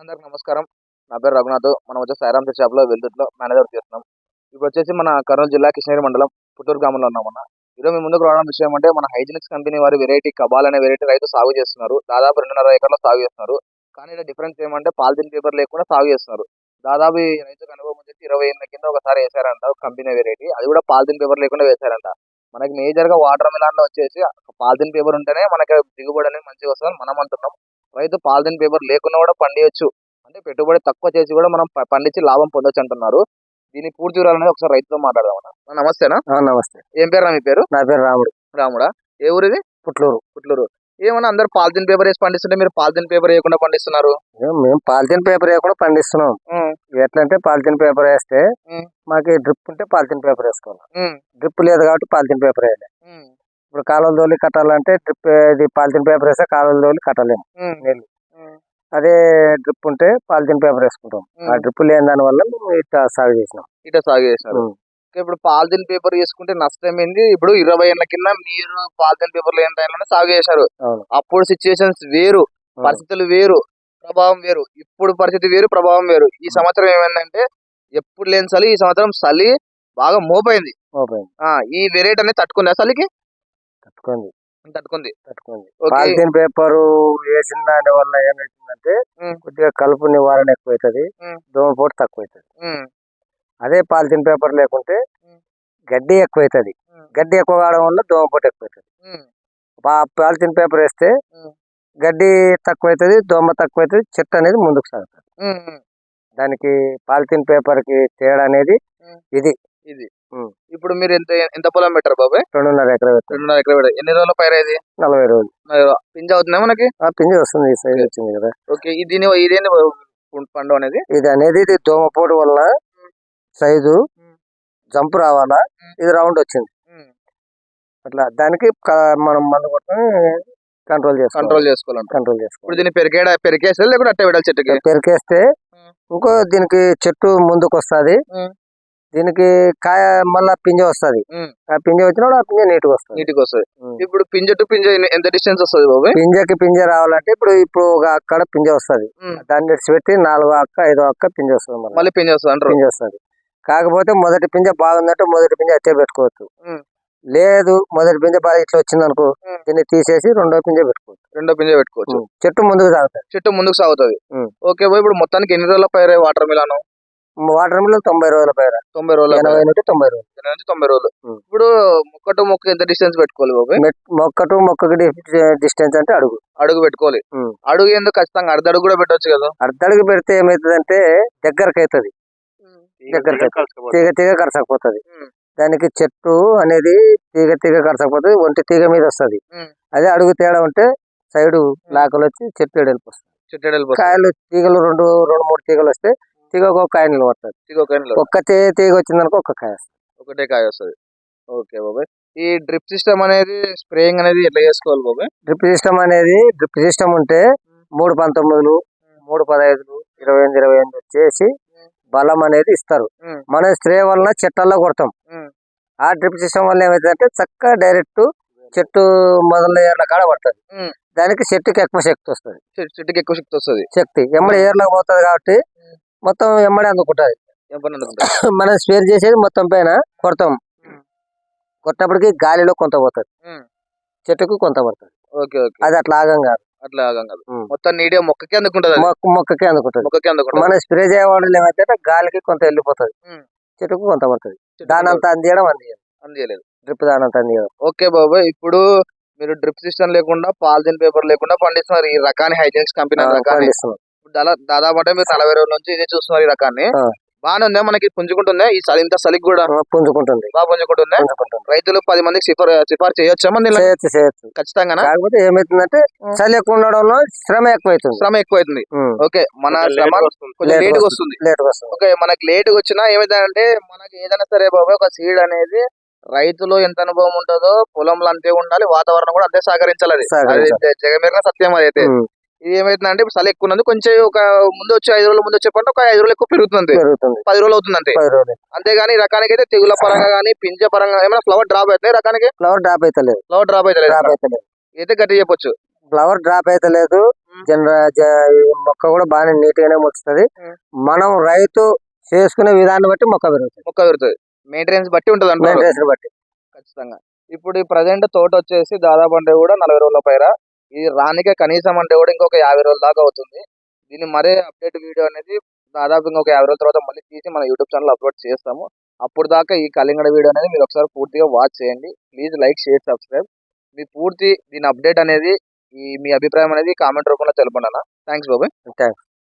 అందరికి నమస్కారం. నా పేరు రఘునాథ్. మనం వచ్చే సాయిరామ్ షాప్లో వెల్దుట్లో మేనేజర్ చేస్తున్నాం ఇప్పుడు వచ్చేసి మన కర్నూలు జిల్లా కిషనగిరి మండలం పుత్తూరు గ్రామంలో ఉన్నాం అన్న. ఈరోజు మీ ముందుకు రావడం విషయం అంటే మన హైజినిక్స్ కంపెనీ వారి వెరైటీ కబాల్ అనే వెరైటీ రైతు సాగు చేస్తున్నారు. దాదాపు రెండున్నర ఎకర్లో సాగు చేస్తున్నారు. కానీ ఇక్కడ డిఫరెన్స్ ఏమంటే పాలిథిన్ పేపర్ లేకుండా సాగు చేస్తున్నారు. దాదాపు ఈ రైతుకు అనుభవం వచ్చేసి ఇరవై ఎనిమిది కింద ఒకసారి వేసారంట కంపెనీ వెరైటీ. అది కూడా పాలిథిన్ పేపర్ లేకుండా వేసారంట మనకి మేజర్గా వాటర్ మిలాన్లో వచ్చేసి పాలిథిన్ పేపర్ ఉంటేనే మనకి దిగుబడి అనేది మంచిగా వస్తుంది. మనం అంటున్నాం రైతు పాలిథిన్ పేపర్ లేకుండా కూడా పండియొచ్చు. అంటే పెట్టుబడి తక్కువ చేసి కూడా మనం పండించి లాభం పొందొచ్చు అంటున్నారు. దీని పూర్తి వివరాలు ఒకసారి రైతుతో మాట్లాడదాం నమస్తేనా? నమస్తే. ఏం పేరు మీ పేరు? నా పేరు రాముడు. రాముడా? ఏ ఊరిది? పుట్లూరు. పుట్లూరు. ఏమన్నా అందరు పాలిథిన్ పేపర్ వేసి పండిస్తుంటే మీరు పాలిథిన్ పేపర్ వేయకుండా పండిస్తున్నారు? మేము పాలిథిన్ పేపర్ వేయకుండా పండిస్తున్నాం. ఉమ్, ఎట్లా అంటే పాలిథిన్ పేపర్ వేస్తే. మాకు డ్రిప్ ఉంటే పాలిథిన్ పేపర్ వేసుకోవాలి. డ్రిప్ లేదు కాబట్టి పాలిథిన్ పేపర్ వేయాలి. ఇప్పుడు కాలువలు తోలి కట్టాలంటే డ్రిప్ ఇది పాలిథిన్ పేపర్ వేస్తే కాలువలు తోలి కట్టలేము నీళ్ళు. అదే డ్రిప్ ఉంటే పాలిథిన్ పేపర్ వేసుకుంటాం. ఆ. డ్రిప్ లేని దాని వల్ల మేము ఇట్లా సాగు చేసినాం. ఇట్లా సాగు. ఓకే, ఇప్పుడు పాలిథిన్ పేపర్ తీసుకుంటే నష్టం ఏంది? ఇప్పుడు ఇరవై ఏళ్ళ కింద మీరు పాలిథిన్ పేపర్ లేని టైంలోనే సాగు చేశారు. అప్పుడు సిచ్యువేషన్స్ వేరు. పరిస్థితులు వేరు ప్రభావం వేరు. ఇప్పుడు పరిస్థితి వేరు ప్రభావం వేరు. ఈ సంవత్సరం ఏమైందంటే ఎప్పుడు లేని చలి ఈ సంవత్సరం చలి బాగా మోపైంది. ఈ వెరైటీ అనేది తట్టుకుంది. చలికి తట్టుకుంది తట్టుకుంది తట్టుకుంది. పాలిథిన్ పేపర్ వేసిన దాని వల్ల ఏమవుతుందంటే ఉమ్. కొద్దిగా కలుపు నివారణ ఎక్కువ అవుతుంది. దోమపోటు తక్కువ అవుతుంది అదే పాలిథిన్ పేపర్ లేకుంటే. గడ్డి ఎక్కువ అవుతుంది గడ్డి ఎక్కువ కావడం వల్ల దోమపోటు ఎక్కువ అవుతుంది పాలిథిన్ పేపర్ వేస్తే గడ్డి తక్కువ అవుతుంది దోమ తక్కువ అవుతుంది చెట్టు అనేది ముందుకు సాగుతుంది. దానికి పాలిథిన్ పేపర్కి తేడా అనేది. ఇది ఇది. ఇప్పుడు మీరు ఎంత ఎంత పొలం పెట్టారు బాబాయ్? రెండున్నర ఎకర రెండున్నర ఎకర పెట్టారు. ఎన్ని రోజుల పైర ఇది నలభై రోజులు. పింజ అవుతుందా మనకి? ఆ పిండి వస్తుంది ఈ సైజ్ వచ్చింది కదా. ఓకే ఇది దీని ఇదేంది పండు అనేది? ఇది అనేది ఇది దోమపోటు వల్ల సైజు జంప్ రావాలా? ఇది రౌండ్ వచ్చింది. అట్లా దానికి మనం మందు కొట్టి కంట్రోల్ చేసుకోవాలి. కంట్రోల్ చేసుకోవాలంట కంట్రోల్ ఇప్పుడు చేసుకోవాలి దీన్ని పెరిగేడ పెరికేస్తే లేకుంటే అట్టే పెట్టాలి చెట్టుకి? పెరికేస్తే. ఇంకో దీనికి చెట్టు ముందుకు వస్తుంది. దీనికి కాయ మళ్ళా పింజ వస్తది. ఆ పింజ వచ్చినప్పుడు ఆ పింజ నీట్గా వస్తుంది నీటికి వస్తుంది. ఇప్పుడు పింజ టు పింజ ఎంత డిస్టెన్స్ వస్తుంది బాబాయ్ పింజకి పింజ రావాలంటే ఇప్పుడు ఇప్పుడు ఒక అక్కడ పింజ వస్తది. దాన్ని విడిచిపెట్టి నాలుగో అక్క ఐదో అక్క పింజ వస్తుంది మళ్ళీ పింజ వస్తుంది అంటారు పింజ వస్తుంది కాకపోతే మొదటి పింజ బాగుందంటే మొదటి పింజ అట్టే పెట్టుకోవచ్చు. లేదు మొదటి పింజ బాగా ఇట్లా వచ్చింది అనుకో. దీన్ని తీసేసి రెండో పింజ పెట్టుకోవచ్చు రెండో పింజ పెట్టుకోవచ్చు. చెట్టు ముందుకు తాగుతుంది చెట్టు ముందుకు సాగుతుంది. ఓకే బాయ్ ఇప్పుడు మొత్తానికి ఎన్ని రోజుల పైర వాటర్ మిలాను వాటర్ మిల్ తొంభై రోజుల పైన తొంభై రోజుల ఎనభై నుండి తొంభై రోజులు. పైన నుంచి తొంభై రోజులు. ఇప్పుడు మొక్క టు మొక్క ఎంత డిస్టెన్స్ పెట్టుకోవాలి మెట్- మొక్క టు మొక్కకి డిస్టెన్స్ అంటే అడుగు. అడుగు పెట్టుకోవాలి. అడుగు ఎందుకు ఖచ్చితంగా అర్ధ అడుగు కూడా పెట్టొచ్చు కదా. అర్ధడుగు పెడితే ఏమవుతుందంటే దగ్గరకు అవుతుంది దగ్గరికి తీగ తీగ కరసకపోతుంది. దానికి చెట్టు అనేది తీగ తీగ కరసకపోతుంది ఒంటి తీగ మీద వస్తుంది. అదే అడుగు తేడా ఉంటే సైడ్ లాకలు వచ్చి చెట్టు వస్తుంది. చెట్టు వెళ్ళిపోతుంది కాయలు తీగలు రెండు రెండు మూడు తీగలు వస్తే తీగ ఒక కాయ నిలబడుతుంది. ఇదిగో ఒక ఒక్క తీగ వచ్చిందనుకో ఒక్క కాయ వస్తుంది. ఒకటే కాయ వస్తుంది. ఓకే బాబాయ్. ఈ డ్రిప్ సిస్టమ్ అనేది స్ప్రేయింగ్ అనేది ఎట్లా చేసుకోవాలి బాబాయ్? డ్రిప్ సిస్టమ్ అనేది డ్రిప్ సిస్టమ్ ఉంటే మూడు పంతొమ్మిదిలు మూడు పదహైదులు ఇరవై ఎనిమిది ఇరవై ఎనిమిది చేసి బలం అనేది ఇస్తారు. మనం స్ప్రే వలన చెట్టల్లో కొడతాం. ఆ డ్రిప్ సిస్టమ్ వల్ల ఏమవుతుందంటే చక్కగా డైరెక్ట్ చెట్టు మొదల ఏర్ల కాడ పడుతుంది. దానికి చెట్టుకి ఎక్కువ శక్తి వస్తుంది. చెట్టు- చెట్టుకి ఎక్కువ శక్తి వస్తుంది. శక్తి. ఎమ్మడి ఏర్లకు పోతుంది కాబట్టి మొత్తం ఎమ్మడి అందుకుంటుంది. మనం స్ప్రే చేసేది మొత్తం పైన కొడతాం. కొట్టప్పటికి గాలిలో కొంత పోతుంది. చెట్టుకు కొంత పడుతుంది. Okay okay. అది అట్లా ఆగం కాదు. అట్లా ఆగం కాదు. మొత్తం నీట్గా మొక్కకి అందుకుంటది అది. మొక్క మొక్కకి అందుకుంటుంది. మొక్కకి అందుకుంటది. మనం స్ప్రే చేయడం ఏమైతే గాలికి కొంత వెళ్ళిపోతుంది. చెట్టుకు కొంత పడుతుంది. దాని అంతా అందియడం అందియడం. అందజేయలేదు డ్రిప్ దాని అంతా అందియడం. ఓకే బాబాయ్ ఇప్పుడు మీరు డ్రిప్ సిస్టమ్ లేకుండా పాలిథిన్ పేపర్ లేకుండా పండిస్తున్నారు ఈ రకాన్ని హైజెనిక్స్ కంపెనీ రకాన్ని దాదాపు అంటే మీరు నలభై రోజుల నుంచి ఇదే చూస్తున్నారు ఈ రకాన్ని. బాగానే ఉందా? మనకి పుంజుకుంటుందా? ఈ చలి ఇంత చలికి కూడా? పుంజుకుంటుంది. బాగా పుంజుకుంటుందా? రైతులు పది మందికి సిఫార్ సిఫార్ చేయొచ్చా చేయొచ్చు ఖచ్చితంగా కాకపోతే ఏమైతుందంటే. చలి ఎక్కువ ఉండడంలో శ్రమ ఎక్కువైతుంది. శ్రమ ఎక్కువ అవుతుంది ఉమ్. ఓకే మన శ్రమ కొంచెం లేట్గా వస్తుంది. వస్తుంది. లేట్ వస్తుంది. ఓకే మనకి లేట్గా వచ్చినా ఏమైందంటే మనకి ఏదైనా సరే బాబాయ్ ఒక సీడ్ అనేది రైతులో ఎంత అనుభవం ఉంటుందో పొలంలో అంతే ఉండాలి వాతావరణం కూడా అంతే సహకరించాలి అది. జగమేరిన సత్యం అది అయితే. ఇది ఏమైతుందంటే ఇప్పుడు చలి ఎక్కువ ఉన్నది కొంచెం ఒక ముందు వచ్చి ఐదు రోజుల ముందు వచ్చే పంట ఒక ఐదు రోజులు ఎక్కువ పెరుగుతుంది. పెరుగుతుంది. పది రోజులు అవుతుంది అంతే పది రోజులు. అంతేగాని రకానికి అయితే తెగుల పరంగా కానీ పింజ పరంగా ఏమైనా ఫ్లవర్ డ్రాప్ అవుతాయి రకానికి? ఫ్లవర్ డ్రాప్ అయితే లేదు. ఫ్లవర్ డ్రాప్ అయితే డ్రాప్ అయితే లేదు. అయితే గట్టి చెప్పొచ్చు. ఫ్లవర్ డ్రాప్ అయితే లేదు. జనర జ- ఈ మొక్క కూడా బాగానే నీట్ గానే ఉమ్. మనం రైతు చేసుకునే విధాన్ని బట్టి మొక్క పెరుగుతుంది. మొక్క పెరుగుతుంది. మెయింటెనెన్స్ బట్టి ఉంటుంది మెయింటెనెన్స్ బట్టి. ఖచ్చితంగా. ఇప్పుడు ఈ ప్రజెంట్ తోట వచ్చేసి దాదాపు అంటే కూడా నలభై రోజుల పైన ఇది రానికే కనీసం అంటే కూడా ఇంకొక యాభై రోజుల దాకా అవుతుంది. దీన్ని మరే అప్డేట్ వీడియో అనేది దాదాపు ఇంకొక యాభై రోజుల తర్వాత మళ్ళీ తీసి మన యూట్యూబ్ ఛానల్ అప్లోడ్ చేస్తాము. అప్పుడు దాకా ఈ కలింగడ వీడియో అనేది మీరు ఒకసారి పూర్తిగా వాచ్ చేయండి. Please like share subscribe. మీ పూర్తి దీని అప్డేట్ అనేది ఈ మీ అభిప్రాయం అనేది కామెంట్ రూపంలో తెలపండి అన్న. థ్యాంక్స్ బాబాయ్. థ్యాంక్స్